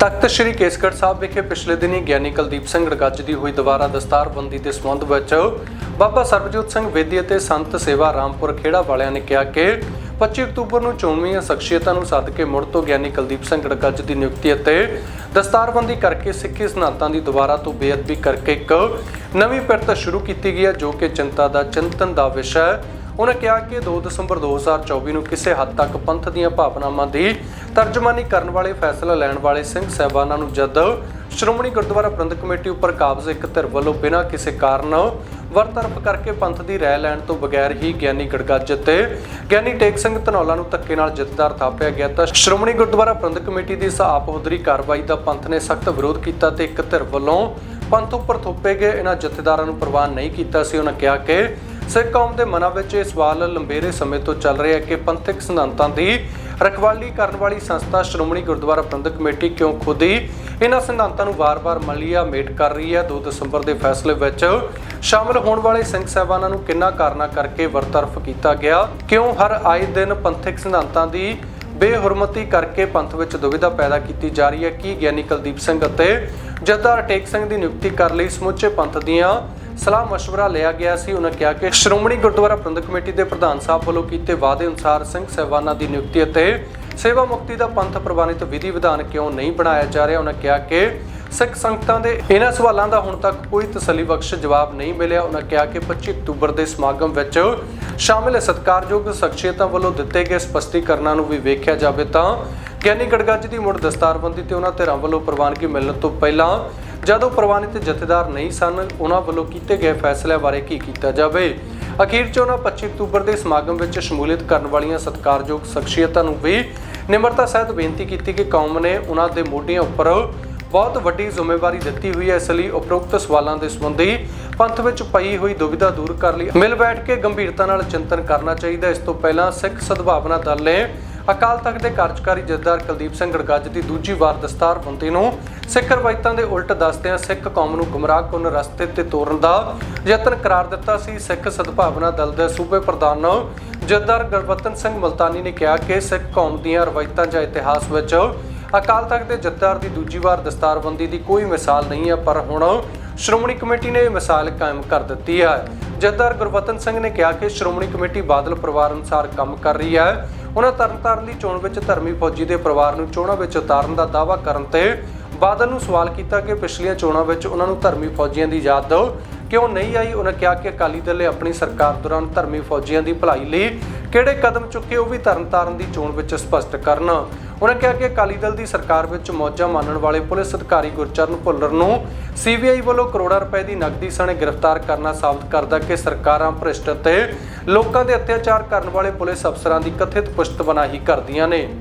ਤਖਤ ਸ੍ਰੀ ਕੇਸਗੜ੍ਹ ਸਾਹਿਬ ਵਿਖੇ ਪਿਛਲੇ ਦਿਨੀ ਗਿਆਨੀ ਕੁਲਦੀਪ ਸਿੰਘ ਰਗੱਜ ਦੀ ਹੋਈ ਦੁਬਾਰਾ ਦਸਤਾਰਬੰਦੀ ਦੇ ਸੰਬੰਧ ਵਿੱਚ ਬਾਬਾ ਸਰਬਜੋਤ ਸਿੰਘ ਵੇਦੀ ਅਤੇ ਸੰਤ ਸੇਵਾ ਰਾਮਪੁਰ ਖੇੜਾ ਵਾਲਿਆਂ ਨੇ ਕਿਹਾ ਕਿ 25 ਅਕਤੂਬਰ ਨੂੰ ਚੋਣਵੀਆਂ ਸ਼ਖਸੀਅਤਾਂ ਨੂੰ ਸੱਦ ਕੇ ਮੁੜ ਤੋਂ ਗਿਆਨੀ ਕੁਲਦੀਪ ਸਿੰਘ ਰਗੱਜ ਦੀ ਨਿਯੁਕਤੀ ਅਤੇ ਦਸਤਾਰਬੰਦੀ ਕਰਕੇ ਸਿੱਖੀ ਸਿਧਾਂਤਾਂ ਦੀ ਦੁਬਾਰਾ ਤੋਂ ਬੇਅਦਬੀ ਕਰਕੇ ਇੱਕ ਨਵੀਂ ਪਿਰਤ ਸ਼ੁਰੂ ਕੀਤੀ ਗਈ ਹੈ, ਜੋ ਕਿ ਚਿੰਤਾ ਦਾ ਚਿੰਤਨ ਦਾ ਵਿਸ਼ਾ ਹੈ। ਉਹਨਾਂ ਕਿਹਾ ਕਿ 2 ਦਸੰਬਰ 2024 ਨੂੰ ਕਿਸੇ ਹੱਦ ਤੱਕ ਪੰਥ ਦੀਆਂ ਭਾਵਨਾਵਾਂ ਦੀ ਤਰਜਮਾਨੀ ਕਰਨ ਵਾਲੇ, ਫੈਸਲਾ ਲੈਣ ਵਾਲੇ ਸਿੰਘ ਸਹਿਬਾਨਾਂ ਨੂੰ ਜਦ ਸ਼੍ਰੋਮਣੀ ਗੁਰਦੁਆਰਾ ਪ੍ਰਬੰਧਕ ਕਮੇਟੀ ਉੱਪਰ ਕਾਬਜ਼ ਇੱਕ ਧਿਰ ਵੱਲੋਂ ਬਿਨਾਂ ਕਿਸੇ ਕਾਰਨ ਵਰਤਰਫ ਕਰਕੇ ਪੰਥ ਦੀ ਰਾਏ ਲੈਣ ਤੋਂ ਬਗੈਰ ਹੀ ਗਿਆਨੀ ਗੜਗੱਜ ਤੇ ਗਿਆਨੀ ਟੇਕ ਸਿੰਘ ਧਨੌਲਾ ਨੂੰ ਧੱਕੇ ਨਾਲ ਜਥੇਦਾਰ ਥਾਪਿਆ ਗਿਆ ਤਾਂ ਸ਼੍ਰੋਮਣੀ ਗੁਰਦੁਆਰਾ ਪ੍ਰਬੰਧਕ ਕਮੇਟੀ ਦੀ ਇਸ ਆਪਹੁਦਰੀ ਕਾਰਵਾਈ ਦਾ ਪੰਥ ਨੇ ਸਖਤ ਵਿਰੋਧ ਕੀਤਾ ਤੇ ਇੱਕ ਧਿਰ ਵੱਲੋਂ ਪੰਥ ਉੱਪਰ ਥੋਪੇ ਗਏ। ਇਹਨਾਂ ਜਥੇਦਾਰਾਂ ਨੂੰ ਪ੍ਰਵਾਨ ਨਹੀਂ ਕੀਤਾ ਸੀ। ਉਹਨਾਂ ਕਿਹਾ ਕਿ ਸਿੱਖ ਕੌਮ ਦੇ ਮਨਾਂ ਵਿੱਚ ਇਹ ਸਵਾਲ ਲੰਬੇਰੇ ਸਮੇਂ ਤੋਂ ਚੱਲ ਰਿਹਾ ਹੈ ਕਿ ਪੰਥਕ ਸਿਧਾਂਤਾਂ ਦੀ ਰਖਵਾਲੀ ਕਰਨ ਵਾਲੀ ਸੰਸਥਾ ਸ਼੍ਰੋਮਣੀ ਗੁਰਦੁਆਰਾ ਪ੍ਰਬੰਧਕ ਕਮੇਟੀ ਕਿਉਂ ਖੁਦ ਹੀ ਇਹਨਾਂ ਸਿਧਾਂਤਾਂ ਨੂੰ ਵਾਰ-ਵਾਰ ਮਲੀਆ ਮੇਟ ਕਰ ਰਹੀ ਹੈ? 2 ਦਸੰਬਰ ਦੇ ਫੈਸਲੇ ਵਿੱਚ ਸ਼ਾਮਲ ਹੋਣ ਵਾਲੇ ਸਿੰਘ ਸਾਹਿਬਾਨਾਂ ਨੂੰ ਕਿੰਨਾ ਕਾਰਨਾ ਕਰਕੇ ਵਰਤਰਫ ਕੀਤਾ ਗਿਆ? ਕਿਉਂ ਹਰ ਆਏ ਦਿਨ ਪੰਥਕ ਸਿਧਾਂਤਾਂ ਦੀ ਬੇਹੁਰਮਤੀ ਕਰਕੇ ਪੰਥ ਵਿੱਚ ਦੁਵਿਧਾ ਪੈਦਾ ਕੀਤੀ ਜਾ ਰਹੀ ਹੈ? ਕੀ ਗਿਆਨੀ ਕੁਲਦੀਪ ਸਿੰਘ ਅਤੇ ਜਥੇਦਾਰ ਟੇਕ ਸਿੰਘ ਦੀ ਨਿਯੁਕਤੀ ਕਰ ਲਈ ਸਮੁੱਚੇ ਪੰਥ ਦੀਆਂ ਸਲਾਹ مشورہ ਲਿਆ ਗਿਆ ਸੀ ਉਹਨਾਂ ਕਿਹਾ ਕਿ ਸ਼੍ਰੋਮਣੀ ਗੁਰਦੁਆਰਾ ਪ੍ਰਬੰਧਕ ਕਮੇਟੀ ਦੇ ਪ੍ਰਧਾਨ ਸਾਹਿਬ ਵੱਲੋਂ ਕੀਤੇ ਵਾਅਦੇ ਅਨੁਸਾਰ ਸਿੰਘ ਸਹਿਬਾਨਾਂ ਦੀ ਨਿਯੁਕਤੀ ਅਤੇ ਸੇਵਾ ਮੁਕਤੀ ਦਾ ਪੰਥ ਪ੍ਰਵਾਨਿਤ ਵਿਧੀ ਵਿਧਾਨ ਕਿਉਂ ਨਹੀਂ ਬਣਾਇਆ ਜਾ ਰਿਹਾ ਉਹਨਾਂ ਕਿਹਾ ਕਿ ਸਿੱਖ ਸੰਗਤਾਂ ਦੇ ਇਹਨਾਂ ਸਵਾਲਾਂ ਦਾ ਹੁਣ ਤੱਕ ਕੋਈ ਤਸੱਲੀ ਬਖਸ਼ ਜਵਾਬ ਨਹੀਂ ਮਿਲਿਆ ਉਹਨਾਂ ਕਿਹਾ ਕਿ 25 ਅਕਤੂਬਰ ਦੇ ਸਮਾਗਮ ਵਿੱਚ ਸ਼ਾਮਿਲ ਸਤਿਕਾਰਯੋਗ ਸ਼ਖਸੀਅਤਾਂ ਵੱਲੋਂ ਦਿੱਤੇ ਗਏ ਸਪਸ਼ਟੀਕਰਨਾਂ ਨੂੰ ਵੀ ਵੇਖਿਆ ਜਾਵੇ ਤਾਂ ਗਿਆਨੀ ਗੜਗੱਜ ਦੀ ਮੁੜ ਦਸਤਾਰਬੰਦੀ ਤੇ ਉਹਨਾਂ ਧਿਰਾਂ ਵੱਲੋਂ ਪ੍ਰਵਾਨਗੀ ਮਿਲਣ ਤੋਂ ਪਹਿਲਾਂ ਜਦੋਂ ਪ੍ਰਵਾਨਿਤ ਜਥੇਦਾਰ ਨਹੀਂ ਸਨ, ਉਹਨਾਂ ਵੱਲੋਂ ਕੀਤੇ ਗਏ ਫੈਸਲਿਆਂ ਬਾਰੇ ਕੀ ਕੀਤਾ ਜਾਵੇ? ਅਖੀਰ 'ਚ ਉਹਨਾਂ 25 ਅਕਤੂਬਰ ਦੇ ਸਮਾਗਮ ਵਿੱਚ ਸ਼ਮੂਲੀਅਤ ਕਰਨ ਵਾਲੀਆਂ ਸਤਿਕਾਰਯੋਗ ਸ਼ਖਸੀਅਤਾਂ ਨੂੰ ਵੀ ਨਿਮਰਤਾ ਸਹਿਤ ਬੇਨਤੀ ਕੀਤੀ ਕਿ ਕੌਮ ਨੇ ਉਹਨਾਂ ਦੇ ਮੋਢਿਆਂ ਉੱਪਰ ਬਹੁਤ ਵੱਡੀ ਜ਼ਿੰਮੇਵਾਰੀ ਦਿੱਤੀ ਹੋਈ ਹੈ। ਇਸ ਲਈ ਉਪਰੋਕਤ ਸਵਾਲਾਂ ਦੇ ਸੰਬੰਧੀ ਪੰਥ ਵਿੱਚ ਪਈ ਹੋਈ ਦੁਵਿਧਾ ਦੂਰ ਕਰ ਲਈ। ਮਿਲ ਬੈਠ ਕੇ ਗੰਭੀਰਤਾ ਨਾਲ ਚਿੰਤਨ ਕਰਨਾ ਚਾਹੀਦਾ ਇਸ ਤੋਂ ਪਹਿਲਾਂ ਸਿੱਖ ਸਦਭਾਵਨਾ ਦਲ ਨੇ ਅਕਾਲ ਤਖਤ ਦੇ ਕਾਰਜਕਾਰੀ ਜਥੇਦਾਰ ਕੁਲਦੀਪ ਸਿੰਘ ਗੜਗੱਜ ਦੀ ਦੂਜੀ ਵਾਰ ਦਸਤਾਰਬੰਦੀ ਨੂੰ ਸਿੱਖ ਰਵਾਇਤਾਂ ਦੇ ਉਲਟ ਦੱਸਦਿਆਂ ਸਿੱਖ ਕੌਮ ਨੂੰ ਗੁੰਮਰਾਹਕੁਨ ਰਸਤੇ ਤੇ ਤੋਰਨ ਦਾ ਯਤਨ ਕਰਾਰ ਦਿੱਤਾ ਸੀ। ਸਿੱਖ ਸਦਭਾਵਨਾ ਦਲ ਦੇ ਸੂਬੇ ਪ੍ਰਧਾਨ ਜਥੇਦਾਰ ਗੁਰਵਤਨ ਸਿੰਘ ਮਲਤਾਨੀ ਨੇ ਕਿਹਾ ਕਿ ਸਿੱਖ ਕੌਮ ਦੀਆਂ ਰਵਾਇਤਾਂ ਜਾਂ ਇਤਿਹਾਸ ਵਿੱਚ ਅਕਾਲ ਤਖਤ ਦੇ ਜਥੇਦਾਰ ਦੀ ਦੂਜੀ ਵਾਰ ਦਸਤਾਰਬੰਦੀ ਦੀ ਕੋਈ ਮਿਸਾਲ ਨਹੀਂ ਹੈ, ਪਰ ਹੁਣ ਸ਼੍ਰੋਮਣੀ ਕਮੇਟੀ ਨੇ ਇਹ ਮਿਸਾਲ ਕਾਇਮ ਕਰ ਦਿੱਤੀ ਹੈ। ਜਥੇਦਾਰ ਗੁਰਵਤਨ ਸਿੰਘ ਨੇ ਕਿਹਾ ਕਿ ਸ਼੍ਰੋਮਣੀ ਕਮੇਟੀ ਬਾਦਲ ਪਰਿਵਾਰ ਅਨੁਸਾਰ ਕੰਮ ਕਰ ਰਹੀ ਹੈ। ਉਹਨਾਂ ਤਰਨਤਾਰਨ ਦੀ ਚੋਣ ਵਿੱਚ ਧਰਮੀ ਫੌਜੀ ਦੇ ਪਰਿਵਾਰ ਨੂੰ ਚੋਣਾਂ ਵਿੱਚ ਉਤਾਰਨ ਦਾ ਦਾਅਵਾ ਕਰਨ ਤੇ ਬਾਦਲ ਨੂੰ ਸਵਾਲ ਕੀਤਾ ਕਿ ਪਿਛਲੀਆਂ ਚੋਣਾਂ ਵਿੱਚ ਉਹਨਾਂ ਨੂੰ ਧਰਮੀ ਫੌਜੀਆਂ ਦੀ ਯਾਦ ਕਿਉਂ ਨਹੀਂ ਆਈ? ਉਹਨਾਂ ਕਿਹਾ ਕਿ ਅਕਾਲੀ ਦਲ ਨੇ ਆਪਣੀ ਸਰਕਾਰ ਦੌਰਾਨ ਧਰਮੀ ਫੌਜੀਆਂ ਦੀ ਭਲਾਈ ਲਈ ਕਿਹੜੇ ਕਦਮ ਚੁੱਕੇ ਉਹ ਵੀ ਤਰਨਤਾਰਨ ਦੀ ਚੋਣ ਵਿੱਚ ਸਪਸ਼ਟ ਕਰਨ। ਉਹਨਾਂ ਕਿਹਾ ਕਿ ਅਕਾਲੀ ਦਲ ਦੀ ਸਰਕਾਰ ਵਿੱਚ ਮੌਜਾਂ ਮਾਨਣ ਵਾਲੇ ਪੁਲਿਸ ਅਧਿਕਾਰੀ ਗੁਰਚਰਨ ਭੁੱਲਰ ਨੂੰ ਸੀਬੀਆਈ ਵੱਲੋਂ ਕਰੋੜਾਂ ਰੁਪਏ ਦੀ ਨਕਦੀ ਸਣੇ ਗ੍ਰਿਫਤਾਰ ਕਰਨਾ ਸਾਬਤ ਕਰਦਾ ਕਿ ਸਰਕਾਰਾਂ ਭ੍ਰਿਸ਼ਟ ਅਤੇ ਲੋਕਾਂ ਦੇ ਅਤਿਆਚਾਰ ਕਰਨ ਵਾਲੇ ਪੁਲਿਸ ਅਫਸਰਾਂ ਦੀ ਕਥਿਤ ਪੁਸ਼ਤਬਨਾਹੀ ਕਰਦੀਆਂ ਨੇ।